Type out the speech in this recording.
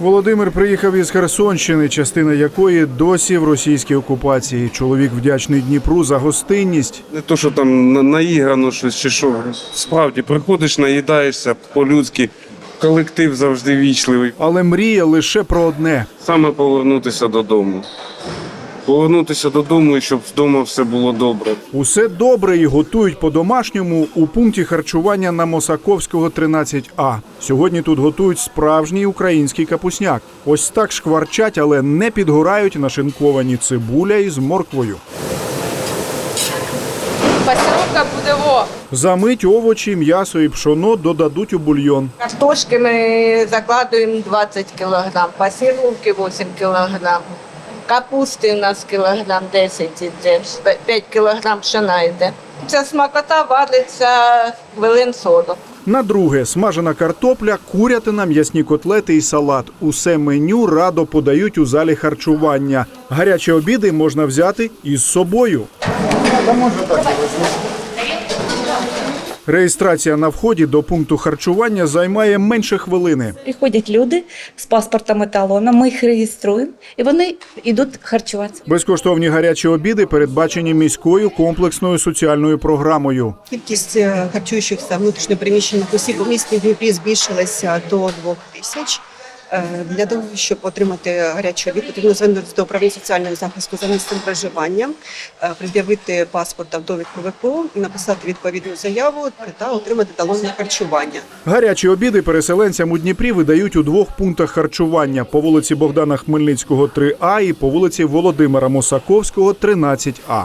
Володимир приїхав із Херсонщини, частина якої досі в російській окупації. Чоловік вдячний Дніпру за гостинність. Не то, що там наіграно щось чи що. Справді, приходиш, наїдаєшся по-людськи. Колектив завжди вічливий. Але мріє лише про одне Саме повернутися додому. Повернутися додому і щоб вдома все було добре. Усе добре і готують по-домашньому у пункті харчування на Мосаковського 13А. Сьогодні тут готують справжній український капусняк. Ось так шкварчать, але не підгорають нашинковані цибуля із морквою. Пасіровка буде во. Замить овочі, м'ясо і пшоно додадуть у бульйон. Картошки ми закладуємо 20 кг, пасіровки 8 кг, капусти у нас кілограм 10 іде, 5 кілограм пшена йде. Ця смакота вариться хвилин 40. На друге смажена картопля, курятина, м'ясні котлети і салат. Усе меню радо подають у залі харчування. Гарячі обіди можна взяти із собою. Реєстрація на вході до пункту харчування займає менше хвилини. Приходять люди з паспортом і талоном, ми їх реєструємо, і вони йдуть харчуватися. Безкоштовні гарячі обіди передбачені міською комплексною соціальною програмою. Кількість е, харчуючихся внутрішньопереміщених осіб у місті Дніпрі збільшилася до двох тисяч. Е, Для того, щоб отримати гарячий обід, потрібно звернутися до управління соціального захисту за місцем проживання, е, пред'явити паспорт та довідку ВПО, написати відповідну заяву та отримати талон на харчування. Гарячі обіди переселенцям у Дніпрі видають у двох пунктах харчування по вулиці Богдана Хмельницького 3А і по вулиці Володимира Мосаковського 13А.